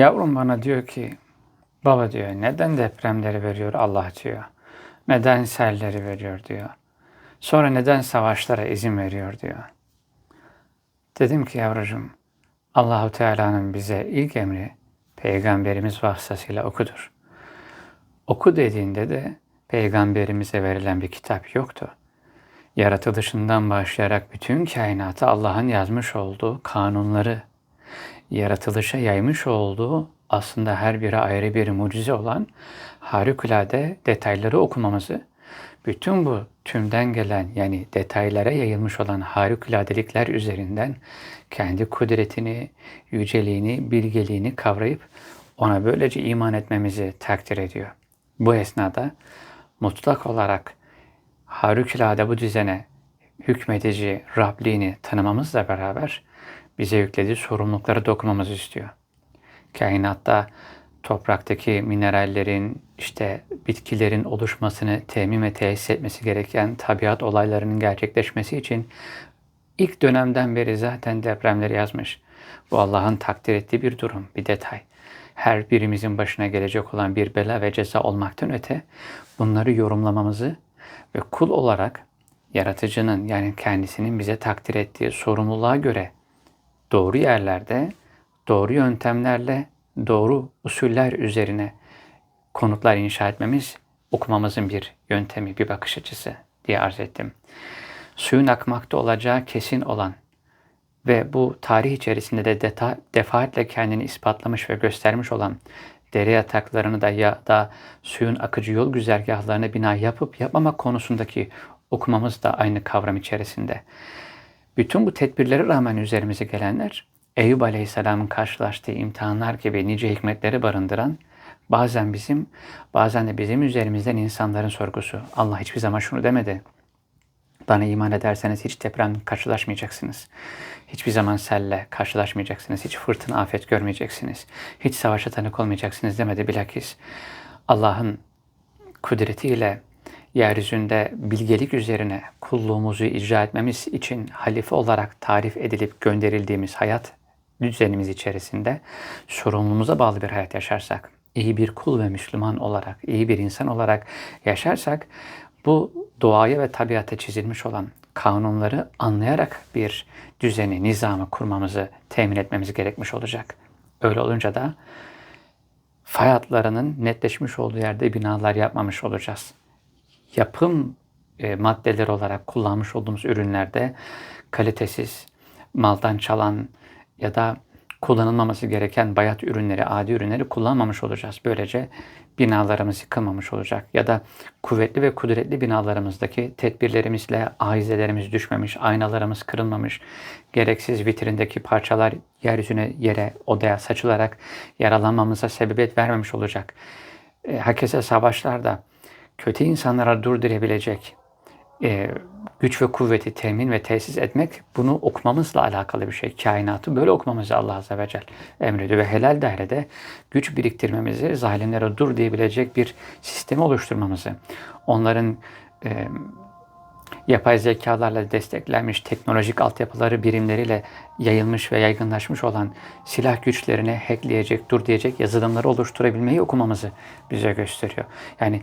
Yavrum bana diyor ki baba diyor neden depremleri veriyor Allah diyor. Neden selleri veriyor diyor. Sonra neden savaşlara izin veriyor diyor. Dedim ki yavrucuğum Allahu Teala'nın bize ilk emri peygamberimiz vasıtasıyla okudur. Oku dediğinde de peygamberimize verilen bir kitap yoktu. Yaratılışından başlayarak bütün kainatı Allah'ın yazmış olduğu kanunları, yaratılışa yaymış olduğu aslında her biri ayrı bir mucize olan harikulade detayları okumamızı, bütün bu tümden gelen yani detaylara yayılmış olan harikuladelikler üzerinden kendi kudretini, yüceliğini, bilgeliğini kavrayıp ona böylece iman etmemizi takdir ediyor. Bu esnada mutlak olarak harikulade bu düzene hükmedici Rabliğini tanımamızla beraber bize yüklediği sorumlulukları dokunmamızı istiyor. Kainatta topraktaki minerallerin, işte bitkilerin oluşmasını temin ve tesis etmesi gereken tabiat olaylarının gerçekleşmesi için ilk dönemden beri zaten depremleri yazmış. Bu Allah'ın takdir ettiği bir durum, bir detay. Her birimizin başına gelecek olan bir bela ve ceza olmaktan öte bunları yorumlamamızı ve kul olarak yaratıcının yani kendisinin bize takdir ettiği sorumluluğa göre doğru yerlerde, doğru yöntemlerle, doğru usuller üzerine konutlar inşa etmemiz okumamızın bir yöntemi, bir bakış açısı diye arz ettim. Suyun akmakta olacağı kesin olan ve bu tarih içerisinde de deta, defaatle kendini ispatlamış ve göstermiş olan dere yataklarını da ya da suyun akıcı yol güzergahlarına bina yapıp yapmamak konusundaki okumamız da aynı kavram içerisinde. Bütün bu tedbirlere rağmen üzerimize gelenler Eyüp Aleyhisselam'ın karşılaştığı imtihanlar gibi nice hikmetleri barındıran bazen bizim bazen de bizim üzerimizden insanların sorgusu. Allah hiçbir zaman şunu demedi. Bana iman ederseniz hiç deprem karşılaşmayacaksınız. Hiçbir zaman selle karşılaşmayacaksınız. Hiç fırtına afet görmeyeceksiniz. Hiç savaşa tanık olmayacaksınız demedi bilakis. Allah'ın kudretiyle yeryüzünde bilgelik üzerine kulluğumuzu icra etmemiz için halife olarak tarif edilip gönderildiğimiz hayat düzenimiz içerisinde sorumluluğumuza bağlı bir hayat yaşarsak, iyi bir kul ve Müslüman olarak, iyi bir insan olarak yaşarsak bu doğaya ve tabiata çizilmiş olan kanunları anlayarak bir düzeni, nizamı kurmamızı temin etmemiz gerekmiş olacak. Öyle olunca da fay netleşmiş olduğu yerde binalar yapmamış olacağız. Yapım e, maddeleri olarak kullanmış olduğumuz ürünlerde kalitesiz, maldan çalan ya da kullanılmaması gereken bayat ürünleri, adi ürünleri kullanmamış olacağız. Böylece binalarımız yıkılmamış olacak. Ya da kuvvetli ve kudretli binalarımızdaki tedbirlerimizle ahizelerimiz düşmemiş, aynalarımız kırılmamış, gereksiz vitrindeki parçalar yeryüzüne, yere, odaya saçılarak yaralanmamıza sebebiyet vermemiş olacak. E, hakese savaşlarda kötü insanlara durdurabilecek e, güç ve kuvveti temin ve tesis etmek bunu okumamızla alakalı bir şey. Kainatı böyle okumamızı Allah Azze ve Celle emrediyor ve helal dairede güç biriktirmemizi, zalimlere dur diyebilecek bir sistemi oluşturmamızı, onların e, yapay zekalarla desteklenmiş teknolojik altyapıları birimleriyle yayılmış ve yaygınlaşmış olan silah güçlerini hackleyecek, dur diyecek yazılımları oluşturabilmeyi okumamızı bize gösteriyor. Yani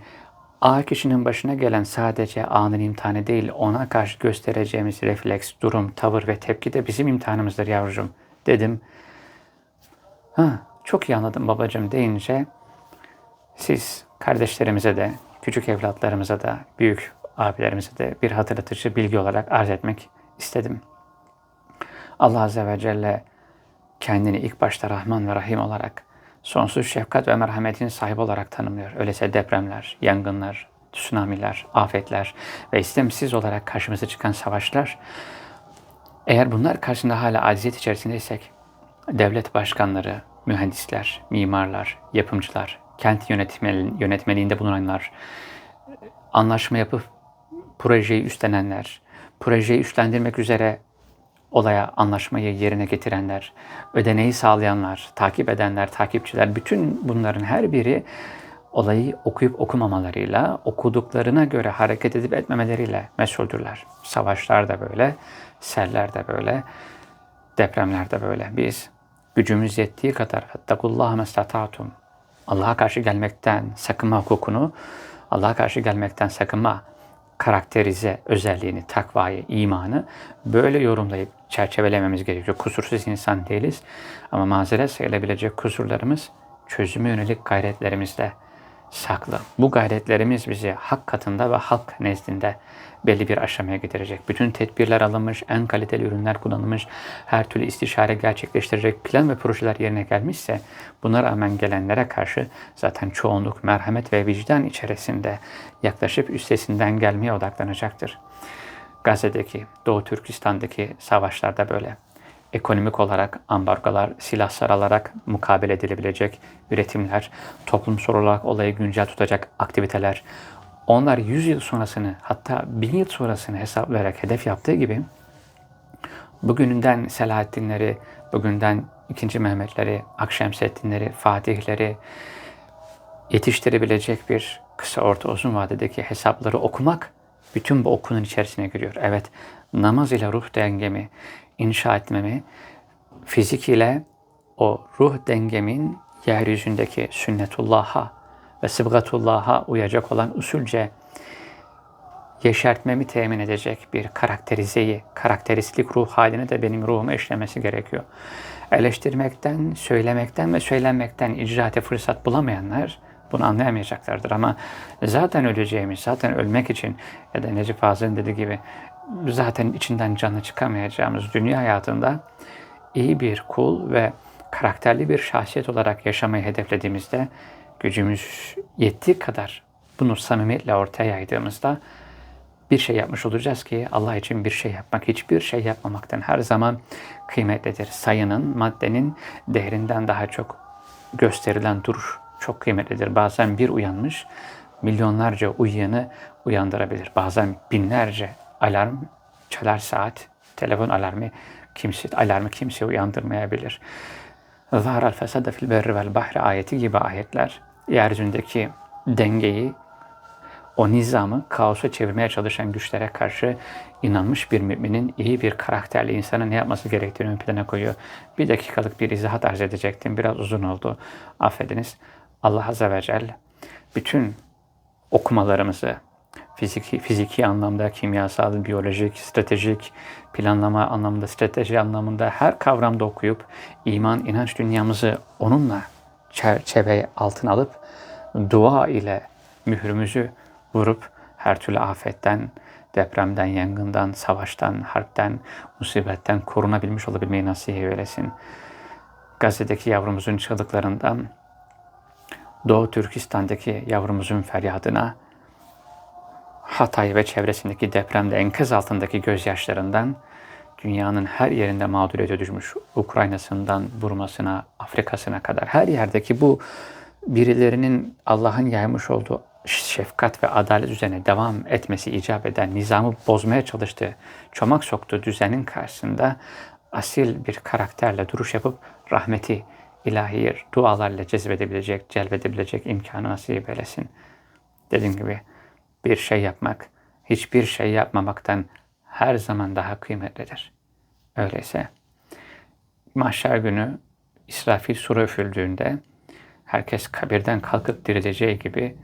A kişinin başına gelen sadece anın imtihanı değil, ona karşı göstereceğimiz refleks, durum, tavır ve tepki de bizim imtihanımızdır yavrucuğum dedim. Ha, çok iyi anladım babacığım deyince siz kardeşlerimize de, küçük evlatlarımıza da, büyük abilerimize de bir hatırlatıcı bilgi olarak arz etmek istedim. Allah Azze ve Celle kendini ilk başta Rahman ve Rahim olarak sonsuz şefkat ve merhametin sahibi olarak tanımlıyor. Öyleyse depremler, yangınlar, tsunamiler, afetler ve istemsiz olarak karşımıza çıkan savaşlar eğer bunlar karşısında hala aciziyet içerisindeysek devlet başkanları, mühendisler, mimarlar, yapımcılar, kent yönetmeliğinde bulunanlar, anlaşma yapıp projeyi üstlenenler, projeyi üstlendirmek üzere olaya anlaşmayı yerine getirenler, ödeneği sağlayanlar, takip edenler, takipçiler bütün bunların her biri olayı okuyup okumamalarıyla, okuduklarına göre hareket edip etmemeleriyle mesuldürler. Savaşlar da böyle, seller de böyle, depremler de böyle. Biz gücümüz yettiği kadar fettakullaha mestata'tum Allah'a karşı gelmekten sakınma hukukunu, Allah'a karşı gelmekten sakınma karakterize özelliğini, takvayı, imanı böyle yorumlayıp çerçevelememiz gerekiyor. Kusursuz insan değiliz ama mazeret sayılabilecek kusurlarımız çözüme yönelik gayretlerimizde saklı. Bu gayretlerimiz bizi hak katında ve halk nezdinde belli bir aşamaya getirecek. Bütün tedbirler alınmış, en kaliteli ürünler kullanılmış, her türlü istişare gerçekleştirecek plan ve projeler yerine gelmişse buna rağmen gelenlere karşı zaten çoğunluk merhamet ve vicdan içerisinde yaklaşıp üstesinden gelmeye odaklanacaktır. Gazze'deki, Doğu Türkistan'daki savaşlarda böyle ekonomik olarak ambargolar, silahlar alarak mukabele edilebilecek üretimler, toplumsal olarak olayı güncel tutacak aktiviteler, onlar 100 yıl sonrasını hatta 1000 yıl sonrasını hesaplayarak hedef yaptığı gibi bugününden Selahaddinleri, bugünden 2. Mehmetleri, Akşemseddinleri, Fatihleri yetiştirebilecek bir kısa orta uzun vadedeki hesapları okumak bütün bu okunun içerisine giriyor. Evet namaz ile ruh dengemi inşa etmemi, fizik ile o ruh dengemin yeryüzündeki sünnetullah'a ve sıbgatullah'a uyacak olan usulce yeşertmemi temin edecek bir karakterizeyi, karakteristik ruh haline de benim ruhuma işlemesi gerekiyor. Eleştirmekten, söylemekten ve söylenmekten icraate fırsat bulamayanlar bunu anlayamayacaklardır. Ama zaten öleceğimiz, zaten ölmek için ya da Necip Fazıl'ın dediği gibi zaten içinden canlı çıkamayacağımız dünya hayatında iyi bir kul ve karakterli bir şahsiyet olarak yaşamayı hedeflediğimizde gücümüz yettiği kadar bunu samimiyetle ortaya yaydığımızda bir şey yapmış olacağız ki Allah için bir şey yapmak, hiçbir şey yapmamaktan her zaman kıymetlidir. Sayının, maddenin değerinden daha çok gösterilen duruş çok kıymetlidir. Bazen bir uyanmış, milyonlarca uyuyanı uyandırabilir. Bazen binlerce alarm çalar saat, telefon alarmı kimse alarmı kimse uyandırmayabilir. Zahral fesada fil berri vel bahri ayeti gibi ayetler yeryüzündeki dengeyi, o nizamı kaosa çevirmeye çalışan güçlere karşı inanmış bir müminin iyi bir karakterli insana ne yapması gerektiğini ön plana koyuyor. Bir dakikalık bir izahat arz edecektim. Biraz uzun oldu. Affediniz. Allah Azze ve Celle bütün okumalarımızı, fiziki, fiziki anlamda, kimyasal, biyolojik, stratejik, planlama anlamında, strateji anlamında her kavramda okuyup iman, inanç dünyamızı onunla çerçeve altına alıp dua ile mührümüzü vurup her türlü afetten, depremden, yangından, savaştan, harpten, musibetten korunabilmiş olabilmeyi nasip eylesin. Gazze'deki yavrumuzun çığlıklarından, Doğu Türkistan'daki yavrumuzun feryadına, Hatay ve çevresindeki depremde enkaz altındaki gözyaşlarından dünyanın her yerinde mağduriyete düşmüş Ukrayna'sından Burmasına, Afrika'sına kadar her yerdeki bu birilerinin Allah'ın yaymış olduğu şefkat ve adalet üzerine devam etmesi icap eden nizamı bozmaya çalıştığı, çomak soktuğu düzenin karşısında asil bir karakterle duruş yapıp rahmeti ilahi dualarla cezbedebilecek, celbedebilecek imkanı nasip eylesin. Dediğim gibi bir şey yapmak, hiçbir şey yapmamaktan her zaman daha kıymetlidir. Öyleyse mahşer günü İsrafil sura üfüldüğünde herkes kabirden kalkıp dirileceği gibi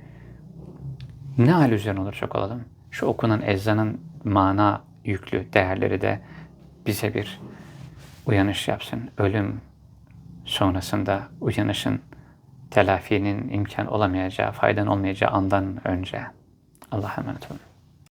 ne hal üzerine olacak olalım? Şu okunan ezanın mana yüklü değerleri de bize bir uyanış yapsın. Ölüm sonrasında uyanışın telafinin imkan olamayacağı, faydan olmayacağı andan önce. Allah'a emanet olun.